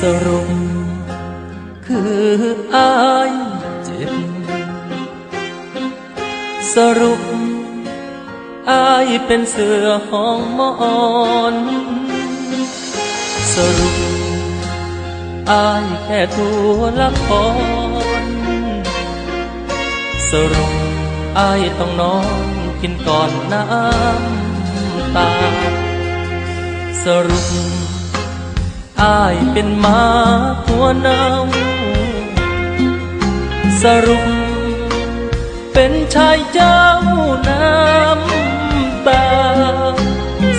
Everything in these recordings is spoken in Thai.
สรุป คืออายเจ็บ สรุปอายเป็นเสือห้องมอนสรุปอายแค่ตัวละคร สรุปอายต้องนอนกินก่อนน้ำตา สรุป อายเป็นมาหัวเน่าสรุป เป็นชายเจ้าน้ำตา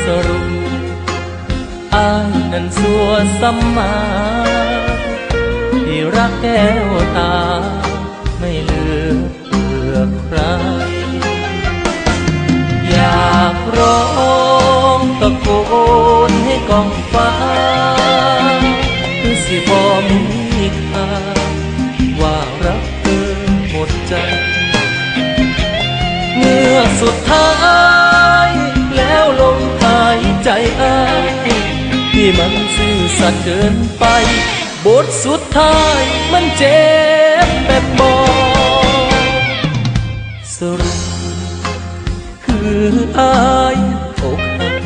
สรุปอายนั้นสัวสัมมาที่รักแก้วตา ไม่เลือเพื่อใคร อยากร้องตะโกนให้กองฟ้า สุดท้าย แล้วลมหายใจอายที่มันซื่อสัตย์เกินไป บทสุดท้ายมันเจ็บแบบบอกสรุปคืออายอกหัก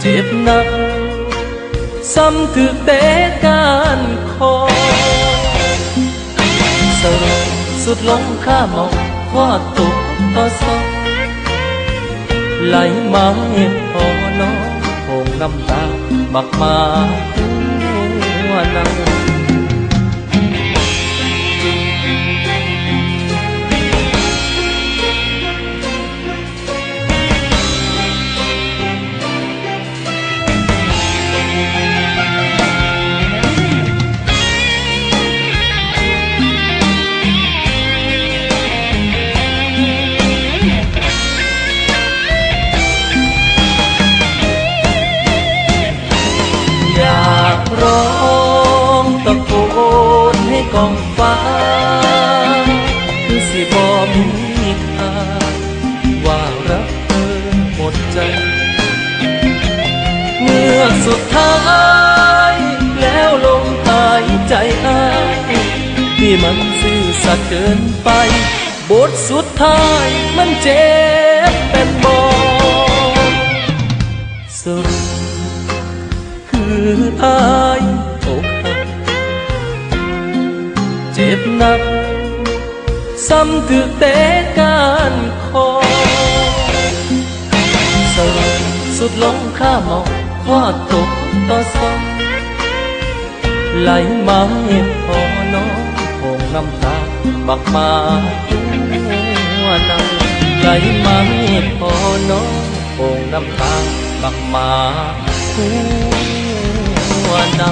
เจ็บหนัก ซ้ำถึกเตะการคอสรุปสุดลงข้ามอง ขอตกต่อซอกไหลมาให้ องฟ้า คือสิบอมีค่าว่ารักเธอหมดใจ เมื่อสุดท้าย แล้วลมหายใจอ้ายที่มันซื่อสัตย์เกินไป บทสุดท้ายมันเจ็บ จ็บหนัก ซ้ำถึกเตะการคอสรุปสุดลงข้ามองขอตกต่อซองไหลมาให้พอน้องคงน้ำตาบักมาหัวเนาไหลมาให้พอน้องคงน้ำตาบักมาหัวเนา